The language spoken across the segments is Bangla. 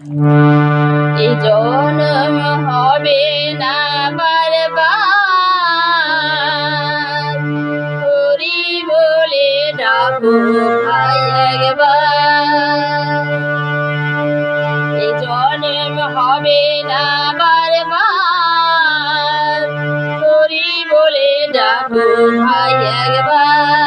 এই হবে না বারবার। হরি বলে ডাকো ভাই একবার। এই হবে না বারবার। হরি বলে ডাকো ভাই একবার।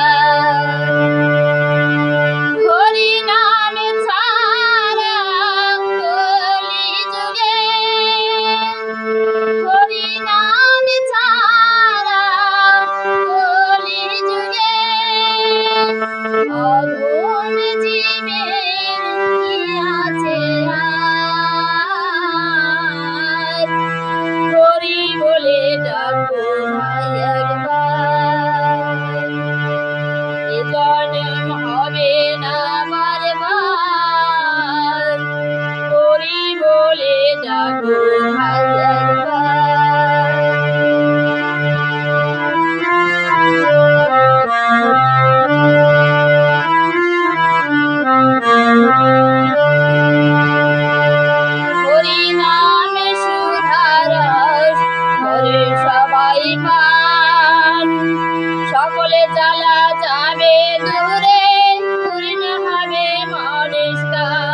সকলে জ্বালা যাবে দূরে দূরে না হবে মরিষ্কার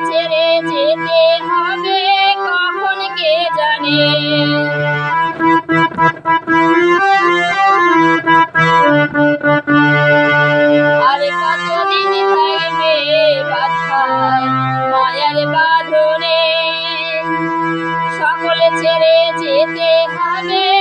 ছেড়ে যেতে হবে কখন কে জানে? আরে সকলে ছেড়ে যেতে হবে